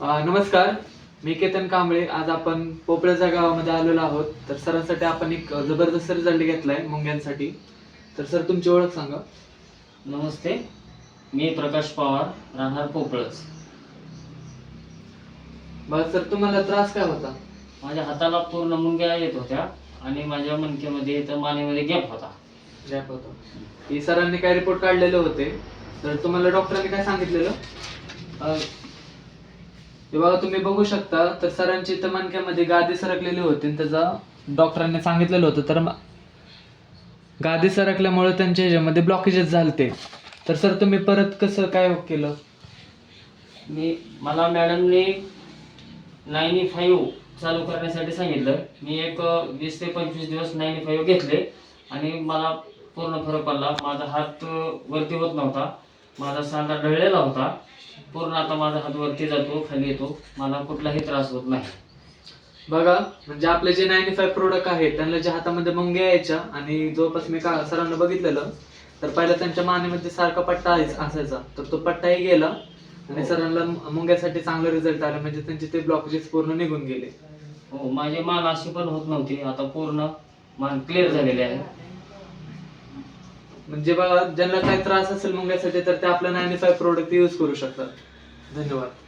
नमस्कार. मी केतन कांबळे. आज आपण पोपळ्याच्या गावामध्ये आलेलो आहोत. तर सरांसाठी आपण एक जबरदस्त रिझल्ट घेतलाय मुंग्यांसाठी. तर सर तुमची ओळख सांगा. नमस्ते. मी प्रकाश पवार राहणार पोपळच. बरं सर तुम्हाला त्रास काय होता? माझ्या हाताला पूर्ण मुंग्या येत होत्या आणि माझ्या मणक्यामध्ये तर मानेमध्ये गॅप होता. गॅप होता. की सरांनी काय रिपोर्ट काढलेले होते? तर तुम्हाला डॉक्टरांनी काय सांगितलेलं? हे बघा तुम्ही बघू शकता तर सरांची इथं मणक्यामध्ये गादी सरकलेली होती आणि त्याचा डॉक्टरांनी सांगितलेलं होतं. तर गादी सरकल्यामुळे त्यांच्या ह्याच्यामध्ये ब्लॉकेजेस झालते. तर सर तुम्ही परत कसं काय केलं? मी मला मॅडमने नाईनी फाईव्ह चालू करण्यासाठी सांगितलं. मी एक वीस ते पंचवीस दिवस नाईनी फाईव्ह घेतले आणि मला पूर्ण फरक पडला. माझा हात वरती होत नव्हता. माझा सांधा ढळलेला होता. पूर्ण आता माझा हात वरती जातो खाली येतो. मला कुठलाही त्रास होत नाही. बघा म्हणजे आपले जे नाईन्टी फाईव्ह प्रोडक्ट आहेत त्यांना ज्या हातामध्ये मुंग्या यायच्या आणि जवळपास मी का सरांना बघितलेलं तर पहिला त्यांच्या मानेमध्ये सारखा पट्टा अस- असायचा. तर तो पट्टाही गेला आणि हो. सरांना मुंग्यासाठी चांगला रिझल्ट आला म्हणजे त्यांचे ते ब्लॉकेजेस पूर्ण निघून गेले. हो माझी मान अशी पण होत नव्हती. आता पूर्ण मान क्लिअर झालेली आहे. म्हणजे बघा ज्यांना काही त्रास असेल मुंग्यासाठी तर ते आपलं नाईन्टी फाईव्ह प्रोडक्ट यूज करू शकतात. धन्यवाद.